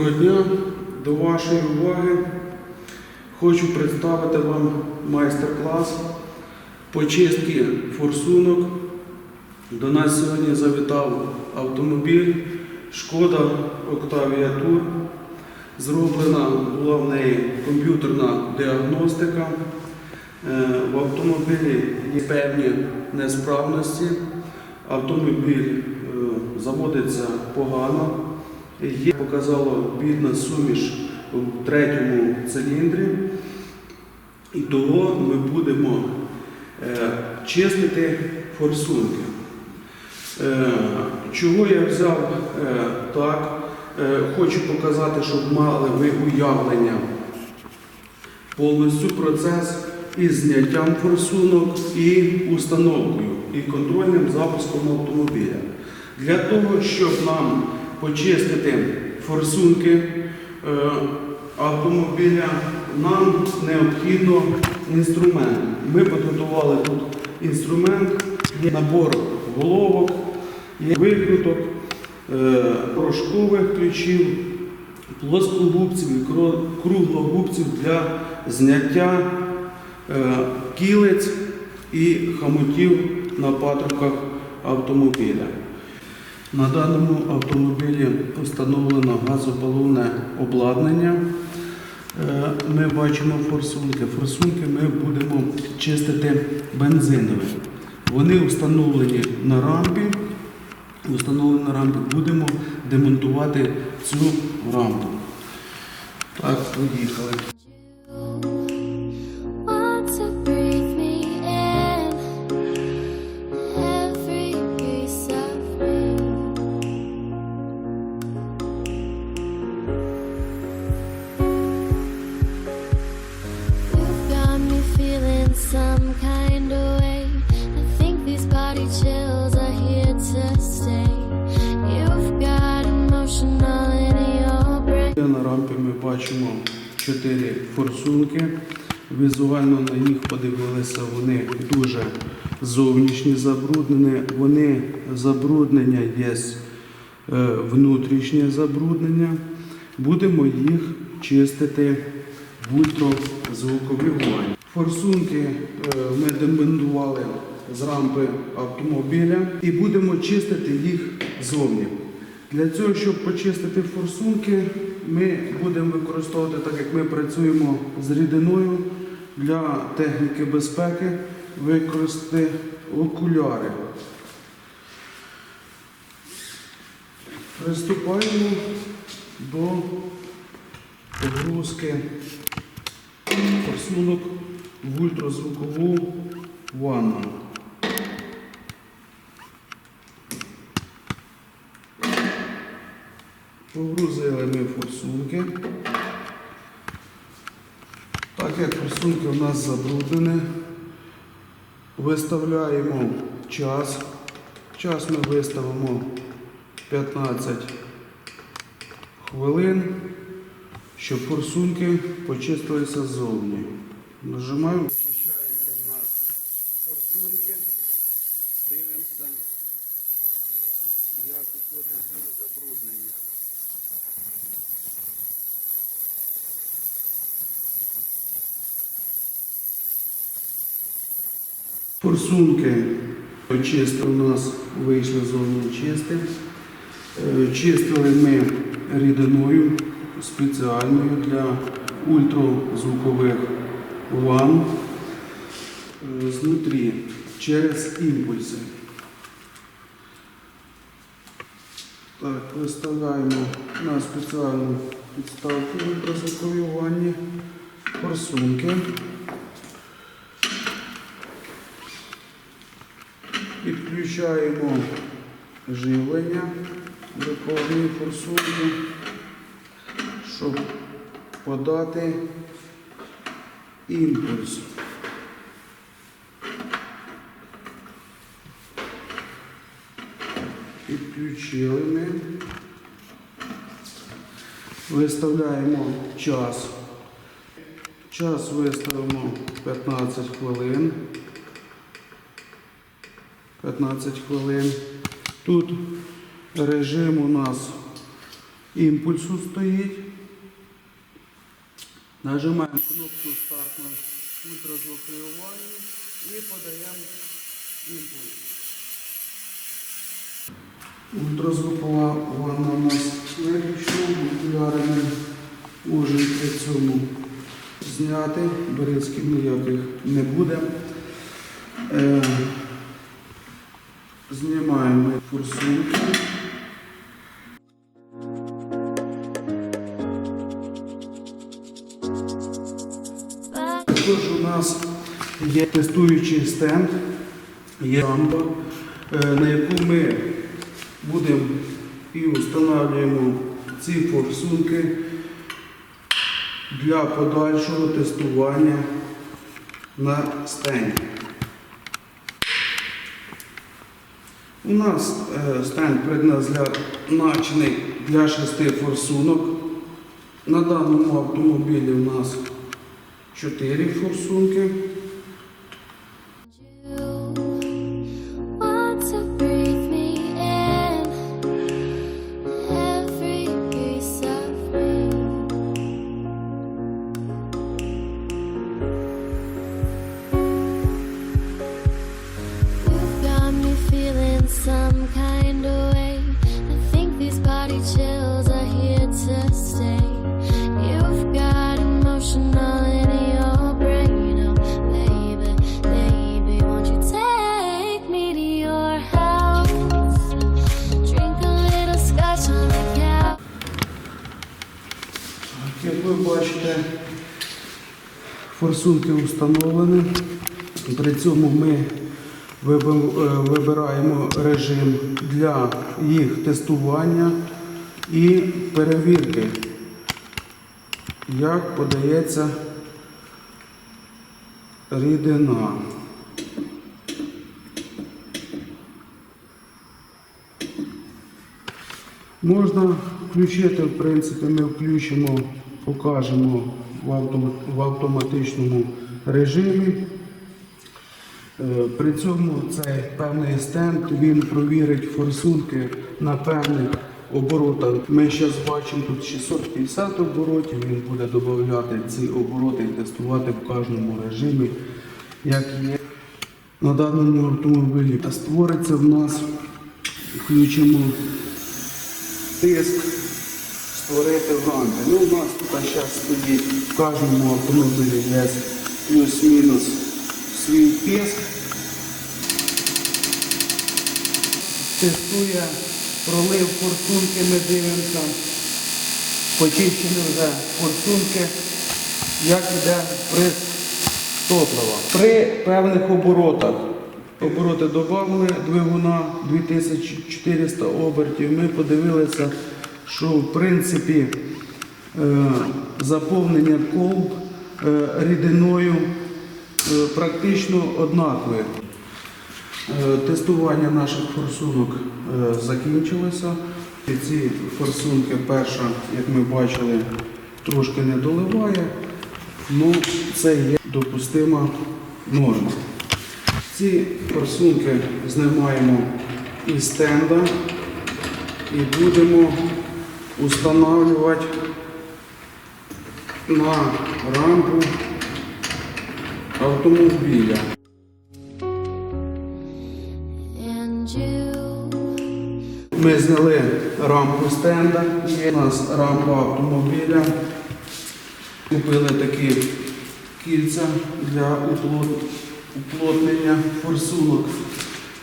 Доброго дня. До вашої уваги хочу представити вам майстер-клас по чистці форсунок. До нас сьогодні завітав автомобіль Шкода Octavia Tour. Зроблена була в неї комп'ютерна діагностика. Е, В автомобілі є певні несправності. Автомобіль е, заводиться погано. Є показало бідна суміш у третьому циліндрі. І того ми будемо е, чистити форсунки. Е, Чого я взяв е, так? Хочу показати, щоб мали ви уявлення повністю процес із зняттям форсунок і установкою, і контрольним запуском автомобіля. Для того, щоб нам почистити форсунки е, автомобіля, нам необхідно інструмент. Ми підготували тут інструмент, є набор головок, є викруток, е, порошкових ключів, плоскогубців і круглогубців для зняття е, кілець і хамутів на патрубках автомобіля. На даному автомобілі встановлено газопалонне обладнання. Е, Ми бачимо форсунки. Форсунки ми будемо чистити бензинові. Вони встановлені на рампі. Встановлені на рампі. Будемо демонтувати цю рампу. Так, поїхали. На рампі ми бачимо чотири форсунки. Візуально на них подивилися, вони дуже зовнішні забруднені. Вони забруднення є е, внутрішнє забруднення. Будемо їх чистити в ультразвуковій. Форсунки е, ми демонтували з рампи автомобіля і будемо чистити їх зовні. Для цього, щоб почистити форсунки, ми будемо використовувати, так як ми працюємо з рідиною для техніки безпеки, використати окуляри. Приступаємо до погрузки форсунок в ультразвукову ванну. Погрузили ми форсунки. Так як форсунки у нас забруднені, виставляємо час. Час ми виставимо 15 хвилин, щоб форсунки почистилися ззовні. Нажимаємо. Очищаються в нас форсунки. Дивимося, як уходить забруднення. Форсунки чисті у нас вийшли зовні чисті. Е, Чистили ми рідиною спеціальною для ультразвукових ванн е, знутрі через імпульси. Так, виставляємо на спеціальну підставку ультразвуковій ванні форсунки. Підключаємо живлення до кожної форсунки, щоб подати імпульс. Підключили ми. Виставляємо час. Час виставимо 15 хвилин. 15 хвилин. Тут режим у нас імпульсу стоїть. Нажимаємо кнопку старт на ультразвуковій і подаємо імпульс. Ультразвукова ванна у нас виключена, окуляри ми можемо при цьому зняти, березків ніяких не буде. Знімаємо форсунки. Також у нас є тестуючий стенд, є рампа, е, на яку ми будемо і встановлюємо ці форсунки для подальшого тестування на стенді. У нас стань стенд предназначений для шести форсунок. На даному автомобілі у нас чотири форсунки. Форсунки встановлені. При цьому ми е, вибираємо режим для їх тестування і перевірки, як подається рідина. Можна включити, в принципі, ми включимо, покажемо в, автоматичному режимі. Е, При цьому цей певний стенд він провірить форсунки на певних оборотах. Ми зараз бачимо тут 650 оборотів, він буде додати ці обороти і тестувати в кожному режимі, як є на даному автомобілі. Створиться в нас, включимо тиск створити рампі. Ну, у нас тут зараз стоїть в кожному автомобілі є плюс-мінус свій тиск. Тестує пролив форсунки, ми дивимося. Почищені вже форсунки, як йде приз топлива. При певних оборотах. Обороти додали двигуна 2400 обертів. Ми подивилися, що в принципі е, заповнення колб е, рідиною е, практично однакове. Тестування наших форсунок закінчилося. Ці форсунки перша, як ми бачили, трошки не доливає, ну це є допустима норма. Ці форсунки знімаємо із стенда і будемо встановлювати на рампу автомобіля. Ми зняли рамку стенда, є у нас рамка автомобіля. Купили такі кільця для уплотнення форсунок.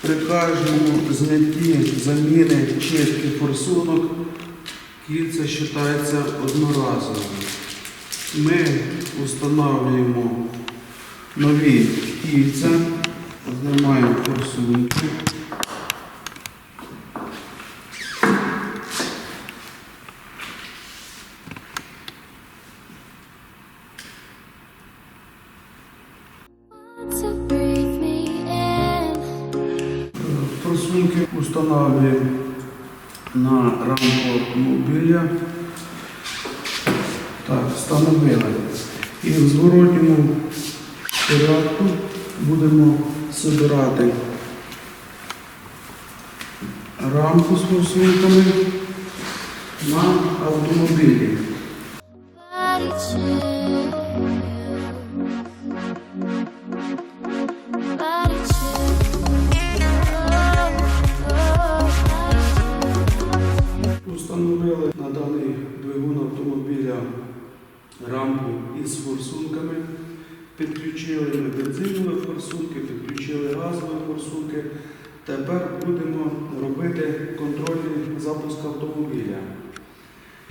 При кожному знятті заміни чистки форсунок кільця вважаються одноразовими. Ми встановлюємо нові кільця, знімаємо форсунки. Форсунки устанавливаем на рамку автомобіля. Так, встановили. І в зворотньому порядку будемо збирати рамку з форсунками. на автомобілі. На даний двигун автомобіля рампу із форсунками. Підключили ми бензинові форсунки, підключили газові форсунки. Тепер будемо робити контрольний запуск автомобіля.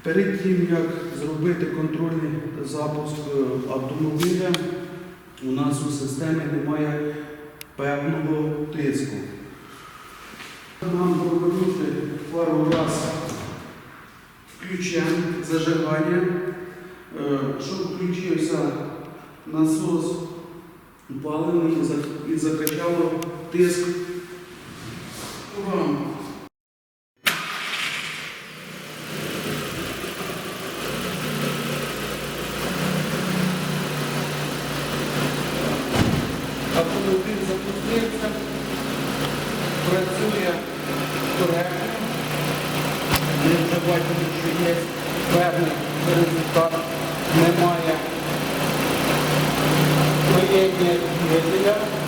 Перед тим, як зробити контрольний запуск е, автомобіля, у нас у системі немає певного тиску. Нам повернути пару раз ключем зажигання, е, щоб включився насос паливний і за- і закачало тиск Belediye Belediye